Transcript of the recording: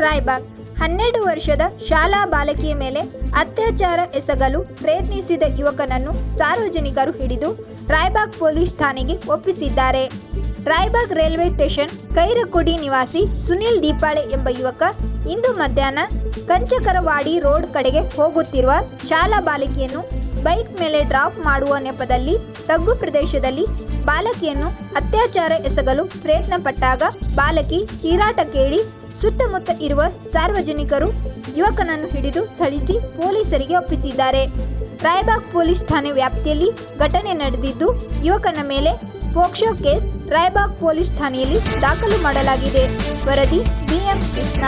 ರಾಯ್ಬಾಗ್ ಹನ್ನೆರಡು ವರ್ಷದ ಶಾಲಾ ಬಾಲಕಿಯ ಮೇಲೆ ಅತ್ಯಾಚಾರ ಎಸಗಲು ಪ್ರಯತ್ನಿಸಿದ ಯುವಕನನ್ನು ಸಾರ್ವಜನಿಕರು ಹಿಡಿದು ರಾಯ್ಬಾಗ್ ಪೊಲೀಸ್ ಠಾಣೆಗೆ ಒಪ್ಪಿಸಿದ್ದಾರೆ. ರಾಯ್ಬಾಗ್ ರೈಲ್ವೆ ಸ್ಟೇಷನ್ ಕೈರಕೊಡಿ ನಿವಾಸಿ ಸುನಿಲ್ ದೀಪಾಳೆ ಎಂಬ ಯುವಕ ಇಂದು ಮಧ್ಯಾಹ್ನ ಕಂಚಕರವಾಡಿ ರೋಡ್ ಕಡೆಗೆ ಹೋಗುತ್ತಿರುವ ಶಾಲಾ ಬಾಲಕಿಯನ್ನು ಬೈಕ್ ಮೇಲೆ ಡ್ರಾಪ್ ಮಾಡುವ ನೆಪದಲ್ಲಿ ತಗ್ಗು ಪ್ರದೇಶದಲ್ಲಿ ಬಾಲಕಿಯನ್ನು ಅತ್ಯಾಚಾರ ಎಸಗಲು ಪ್ರಯತ್ನ ಪಟ್ಟಾಗ ಬಾಲಕಿ ಚೀರಾಟ ಕೇಳಿ ಸುತ್ತಮುತ್ತ ಇರುವ ಸಾರ್ವಜನಿಕರು ಯುವಕನನ್ನು ಹಿಡಿದು ಥಳಿಸಿ ಪೊಲೀಸರಿಗೆ ಒಪ್ಪಿಸಿದ್ದಾರೆ. ರಾಯಬಾಗ್ ಪೊಲೀಸ್ ಠಾಣೆ ವ್ಯಾಪ್ತಿಯಲ್ಲಿ ಘಟನೆ ನಡೆದಿದ್ದು, ಯುವಕನ ಮೇಲೆ ಪೋಕ್ಸೋ ಕೇಸ್ ರಾಯಬಾಗ್ ಪೊಲೀಸ್ ಠಾಣೆಯಲ್ಲಿ ದಾಖಲು ಮಾಡಲಾಗಿದೆ. ವರದಿ ಬಿಎಂ ಕೃಷ್ಣ